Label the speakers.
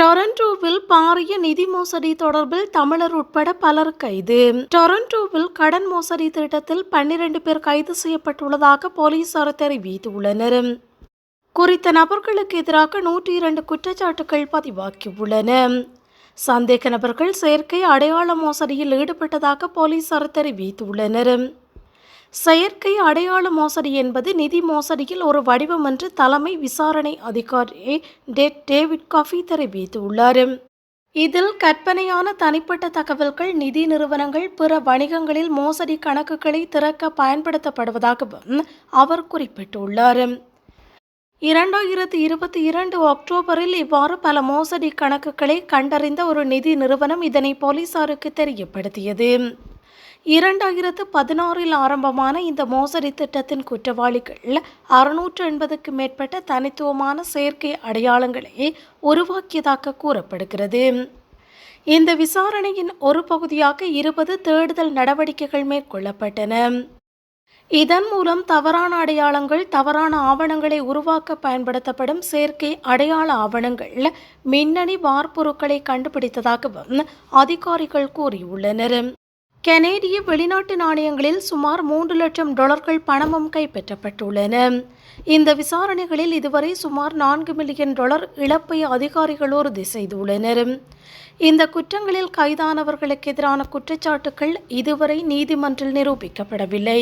Speaker 1: டொரண்டோவில் பாரிய நிதி மோசடி தொடர்பில் தமிழர் உட்பட பலர் கைது. டொரண்டோவில் கடன் மோசடி திட்டத்தில் பன்னிரண்டு பேர் கைது செய்யப்பட்டுள்ளதாக போலீசார் தெரிவித்துள்ளனர். குறித்த நபர்களுக்கு எதிராக நூற்றி இரண்டு குற்றச்சாட்டுகள் பதிவாகியுள்ளன. சந்தேக நபர்கள் செயற்கை அடையாள மோசடியில் ஈடுபட்டதாக போலீசார் தெரிவித்துள்ளனர். செயற்கை அடையாள மோசடி என்பது நிதி மோசடியில் ஒரு வடிவம் என்று தலைமை விசாரணை அதிகாரி டெட் டேவிட் காஃபி தெரிவித்துள்ளார். இதில் கற்பனையான தனிப்பட்ட தகவல்கள் நிதி நிறுவனங்கள் பிற வணிகங்களில் மோசடி கணக்குகளை திறக்க பயன்படுத்தப்படுவதாகவும் அவர் குறிப்பிட்டுள்ளார். இரண்டாயிரத்தி இருபத்தி இரண்டு அக்டோபரில் இவ்வாறு பல மோசடி கணக்குகளை கண்டறிந்த ஒரு நிதி நிறுவனம் இதனை போலீசாருக்கு தெரியப்படுத்தியது. இரண்டாயிரத்து பதினாறில் ஆரம்பமான இந்த மோசடி திட்டத்தின் குற்றவாளிகள் அறுநூற்று எண்பதுக்கு மேற்பட்ட தனித்துவமான செயற்கை அடையாளங்களை உருவாக்கியதாக கூறப்படுகிறது. இந்த விசாரணையின் ஒரு பகுதியாக இருபது தேடுதல் நடவடிக்கைகள் மேற்கொள்ளப்பட்டன. இதன் மூலம் தவறான அடையாளங்கள் தவறான ஆவணங்களை உருவாக்க பயன்படுத்தப்படும் செயற்கை அடையாள ஆவணங்கள் மின்னணி வார்பொருட்களை கண்டுபிடித்ததாகவும் அதிகாரிகள் கூறியுள்ளனர். கனேடிய வெளிநாட்டு நாணயங்களில் சுமார் மூன்று லட்சம் டாலர்கள் பணமும் கைப்பற்றப்பட்டுள்ளன. இந்த விசாரணைகளில் இதுவரை சுமார் நான்கு மில்லியன் டாலர் இழப்பை அதிகாரிகள் உறுதி செய்துள்ளனர் இந்த குற்றங்களில் கைதானவர்களுக்கு எதிரான குற்றச்சாட்டுகள் இதுவரை நீதிமன்றில் நிரூபிக்கப்படவில்லை.